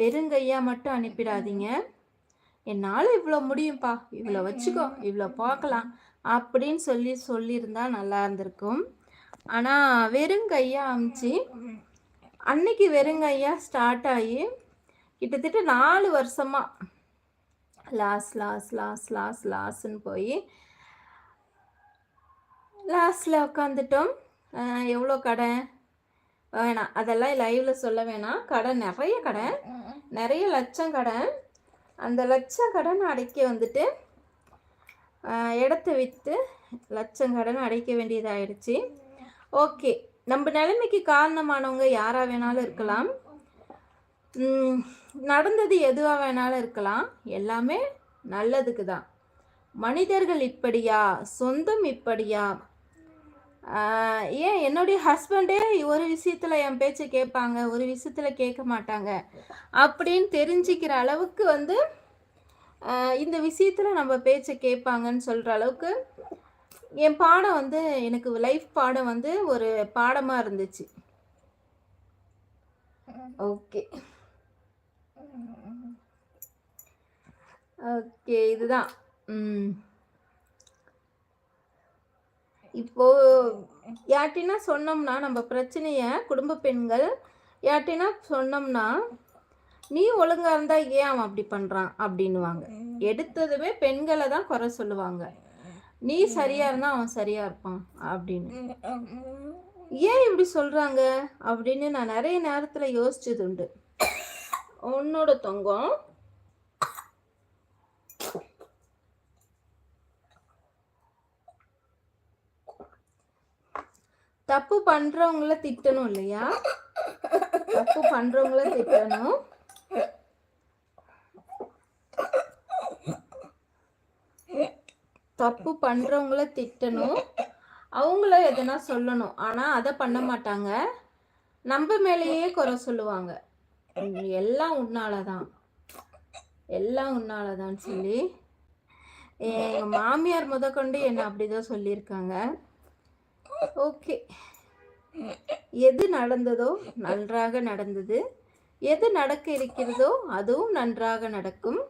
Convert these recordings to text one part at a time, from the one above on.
வெறுங்கையா மட்டும் அனுப்பிடாதீங்க. என்னால் இவ்வளோ முடியும்ப்பா. இவ்வளோ வச்சுக்கோ. இவ்வளோ பார்க்கலாம் அப்படின்னு சொல்லி சொல்லியிருந்தா நல்லா இருந்திருக்கும். ஆனால் வெறுங்கையா அமிச்சு அன்னைக்கு வெறுங்கையா ஸ்டார்ட் ஆகி கிட்டத்தட்ட நாலு வருஷமாக லாஸ் லாஸ் லாஸ் லாஸ் லாஸ்ன்னு போய் லாஸ்டில் உட்காந்துட்டோம் எவ்வளோ கடை வேணாம். அதெல்லாம் லைவில் சொல்ல வேணாம். கடை நிறைய கடை நிறைய லட்சம் கடன். அந்த லட்சம் கடன் அடைக்க வந்துட்டு இடத்த விற்று லட்சம் கடன் அடைக்க வேண்டியதாயிடுச்சு. ஓகே நம்ம நிலைமைக்கு காரணமானவங்க யாராக வேணாலும் இருக்கலாம். நடந்தது எதுவாக வேணாலும் இருக்கலாம். எல்லாமே நல்லதுக்கு தான் மனிதர்கள் இப்படியா? சொந்தம் இப்படியா? ஏன் என்னுடைய ஹஸ்பண்டே ஒரு விஷயத்தில் என் பேச்சை கேட்பாங்க ஒரு விஷயத்தில் கேட்க மாட்டாங்க. அப்படின்னு தெரிஞ்சுக்கிற அளவுக்கு வந்து இந்த விஷயத்தில் நம்ம பேச்சை கேட்பாங்கன்னு சொல்கிற அளவுக்கு என் பாடம் வந்து எனக்கு லைஃப் பாடம் வந்து ஒரு பாடமாக இருந்துச்சு. ஓகே ஓகே இதுதான். ம். இப்போ யார்ட்டினா சொன்னோம்னா நம்ம பிரச்சனைய குடும்ப பெண்கள் யார்ட்டினா சொன்னோம்னா நீ ஒழுங்கா இருந்தா ஏன் அவன் அப்படி பண்றான்? அப்படின்னுவாங்க. எடுத்ததுமே பெண்களை தான் குறை சொல்லுவாங்க. நீ சரியா இருந்தா அவன் சரியா இருப்பான். அப்படின்னு. ஏன் இப்படி சொல்றாங்க? அப்படின்னு நான் நிறைய நேரத்துல யோசிச்சது உண்டு உன்னோட தொங்கம் தப்பு பண்றவங்கள திட்டணும் இல்லையா? தப்பு பண்றவங்கள திட்டணும். தப்பு பண்றவங்கள திட்டணும். அவங்கள எதனா சொல்லணும். ஆனா அதை பண்ண மாட்டாங்க. நம்ம மேலேயே குறை சொல்லுவாங்க. எல்லாம் எல்லாம் உன்னாலதான். எல்லாம் உன்னாலதான் சொல்லி. எங்க மாமியார் முதற்கொண்டு என்ன அப்படிதான் சொல்லியிருக்காங்க. ஓகே. எது நடந்ததோ நன்றாக நடந்தது. எது நடக்க இருக்கிறதோ அதுவும் நன்றாக நடக்கும்.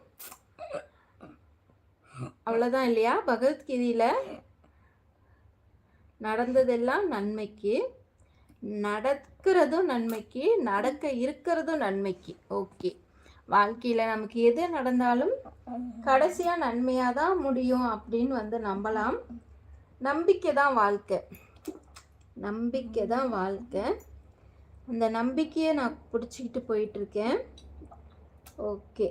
அவ்வளோதான் இல்லையா? பகவத்கீதையில் நடந்ததெல்லாம் நன்மைக்கு நடக்கிறதும் நன்மைக்கு நடக்க இருக்கிறதும் நன்மைக்கு. ஓகே. வாழ்க்கையில் நமக்கு எது நடந்தாலும் கடைசியாக நன்மையாக தான் முடியும் அப்படின்னு வந்து நம்பலாம். நம்பிக்கை தான் வாழ்க்கை. நம்பிக்கை தான் வாழ்க்கை. அந்த நம்பிக்கையை நான் பிடிச்சிக்கிட்டு போயிட்டுருக்கேன். ஓகே.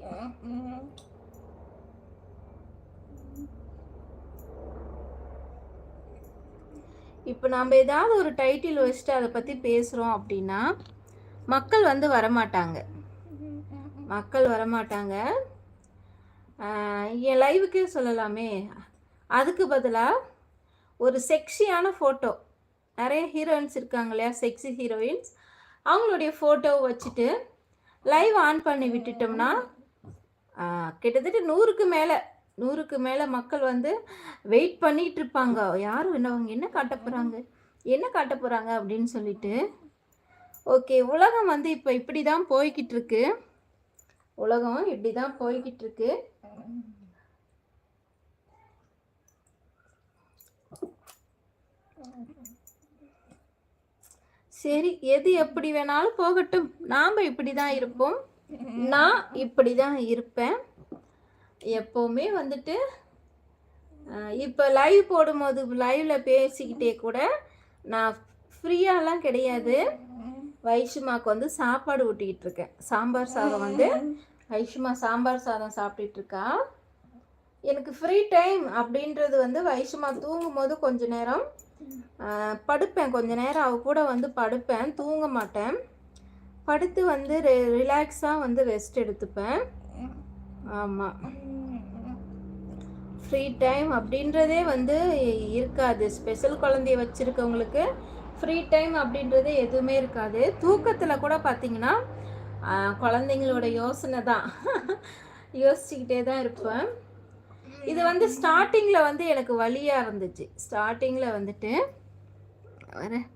இப்போ நாம் ஏதாவது ஒரு டைட்டில் வச்சுட்டு அதை பற்றி பேசுகிறோம் அப்படின்னா மக்கள் வந்து வரமாட்டாங்க. மக்கள் வரமாட்டாங்க. என் லைவுக்கே சொல்லலாமே. அதுக்கு பதிலாக ஒரு செக்ஸியான ஃபோட்டோ நிறைய ஹீரோயின்ஸ் இருக்காங்க இல்லையா? செக்ஸி ஹீரோயின்ஸ் அவங்களுடைய ஃபோட்டோவை வச்சுட்டு லைவ் ஆன் பண்ணி விட்டுட்டோம்னா கிட்டத்தட்ட நூறுக்கு மேலே நூறுக்கு மேலே மக்கள் வந்து வெயிட் பண்ணிகிட்டு இருப்பாங்க. யாரும் என்ன அவங்க என்ன காட்ட போகிறாங்க என்ன காட்ட போகிறாங்க அப்படின்னு சொல்லிட்டு. ஓகே உலகம் வந்து இப்போ இப்படி தான் போய்கிட்டு இருக்கு. உலகம் இப்படி தான் போய்கிட்டு இருக்கு. சரி எது எப்படி வேணாலும் போகட்டும். நாம் இப்படி தான் இருப்போம் நான் இப்படி தான் இருப்பேன். எப்போவுமே வந்துட்டு இப்போ லைவ் போடும்போது லைவில் பேசிக்கிட்டே கூட நான் ஃப்ரீயாலாம் கிடையாது. வைஷுமாக்கு வந்து சாப்பாடு ஊட்டிக்கிட்டு இருக்கேன். சாம்பார் சாதம் வந்து வைஷுமா சாம்பார் சாதம் சாப்பிட்டுட்டு இருக்கா. எனக்கு ஃப்ரீ டைம் அப்படின்றது வந்து வைஷுமா தூங்கும்போது கொஞ்ச நேரம் படுப்பேன். கொஞ்ச நேரம் அவ கூட வந்து படுப்பேன். தூங்க மாட்டேன். படுத்து வந்து ரிலாக்ஸாக வந்து ரெஸ்ட் எடுத்துப்பேன். ஆமாம் ஃப்ரீ டைம் அப்படின்றதே வந்து இருக்காது. ஸ்பெஷல் குழந்தைய வச்சுருக்கவங்களுக்கு ஃப்ரீ டைம் அப்படின்றதே எதுவுமே இருக்காது. தூக்கத்தில் கூட பார்த்தீங்கன்னா குழந்தைங்களோட யோசனை தான். யோசிச்சுக்கிட்டே தான் இருப்பேன். இது வந்து ஸ்டார்டிங்கில் வந்து எனக்கு வழியாக இருந்துச்சு. ஸ்டார்டிங்கில் வந்துட்டு வரேன்